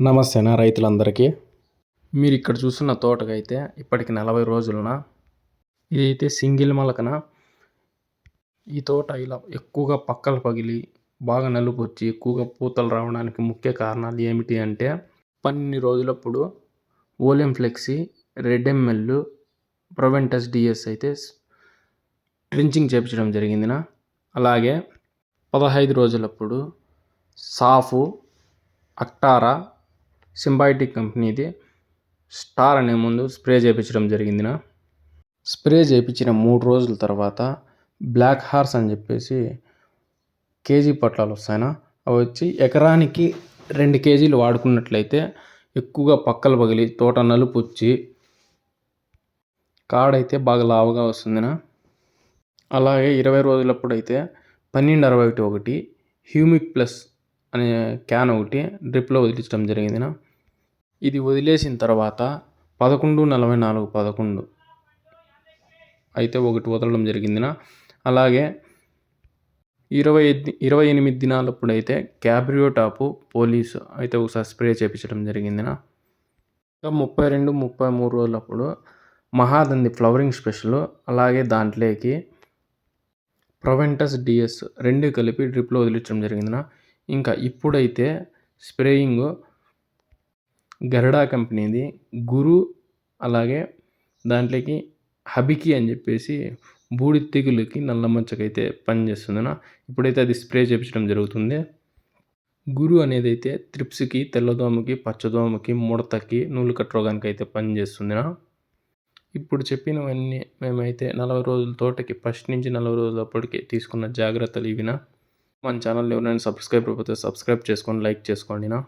నమస్తేనా రైతులందరికీ. మీరు ఇక్కడ చూస్తున్న తోటకైతే ఇప్పటికి నలభై రోజులన? ఇదైతే సింగిల్ మొలకన? ఈ తోట ఇలా ఎక్కువగా పక్కలు పగిలి బాగా నలుపు వచ్చి ఎక్కువగా పూతలు రావడానికి ముఖ్య కారణాలు ఏమిటి అంటే పన్నెండు రోజులప్పుడు ఓలియం ఫ్లెక్సీ రెడ్ ఎంఎల్ ప్రొవెంటస్ డిఎస్ అయితే ట్రించింగ్ చేపించడం జరిగిందిన? అలాగే పదహైదు రోజులప్పుడు సాఫు అక్టారా సింబయాటిక్ కంపెనీది స్టార్ అనే ముందు స్ప్రే చేయించడం జరిగిందిన. స్ప్రే చేయించిన మూడు రోజుల తర్వాత బ్లాక్ హార్స్ అని చెప్పేసి కేజీ పట్లాలు వస్తాయినా. అవి వచ్చి ఎకరానికి రెండు కేజీలు వాడుకున్నట్లయితే ఎక్కువగా పక్కలు పగిలి తోట నలుపు వచ్చి కాడైతే బాగా లావుగా వస్తుందినా. అలాగే ఇరవై రోజులప్పుడు అయితే పన్నెండు అరవై ఒకటి ఒకటి హ్యూమిక్ ప్లస్ అనే క్యాన్ ఒకటి డ్రిప్లో వదిలించడం జరిగిందిన. ఇది వదిలేసిన తర్వాత పదకొండు నలభై నాలుగు పదకొండు అయితే ఒకటి వదలడం జరిగిందినా. అలాగే ఇరవై ఇరవై ఎనిమిది దినాలప్పుడు అయితే క్యాబ్రియో టాపు పోలీసు అయితే ఒకసారి స్ప్రే చేయించడం జరిగిందినా. ఇంకా ముప్పై రెండు ముప్పై మూడు రోజులప్పుడు మహాదంది ఫ్లవరింగ్ స్పెషల్ అలాగే దాంట్లోకి ప్రొవెంటస్ డిఎస్ రెండు కలిపి డ్రిప్లో వదిలించడం జరిగిందినా. ఇంకా ఇప్పుడైతే స్ప్రేయింగ్ గరుడా కంపెనీది గురు అలాగే దాంట్లోకి హబికి అని చెప్పేసి బూడిద తెగులుకి నల్ల మచ్చకైతే పనిచేస్తుందన ఇప్పుడైతే అది స్ప్రే చేయించడం జరుగుతుంది. గురు అనేది అయితే త్రిప్స్కి తెల్లదోమకి పచ్చదోమకి ముడతకి నూలు కట్ రోగానికి అయితే పనిచేస్తుందిన. ఇప్పుడు చెప్పినవన్నీ మేమైతే నలభై రోజుల తోటకి ఫస్ట్ నుంచి నలభై రోజులప్పటికి తీసుకున్న జాగ్రత్తలు ఇవినా. మన ఛానల్ ఎవరైనా సబ్స్క్రైబ్ అయిపోతే సబ్స్క్రైబ్ చేసుకొని లైక్ చేసుకోండినా.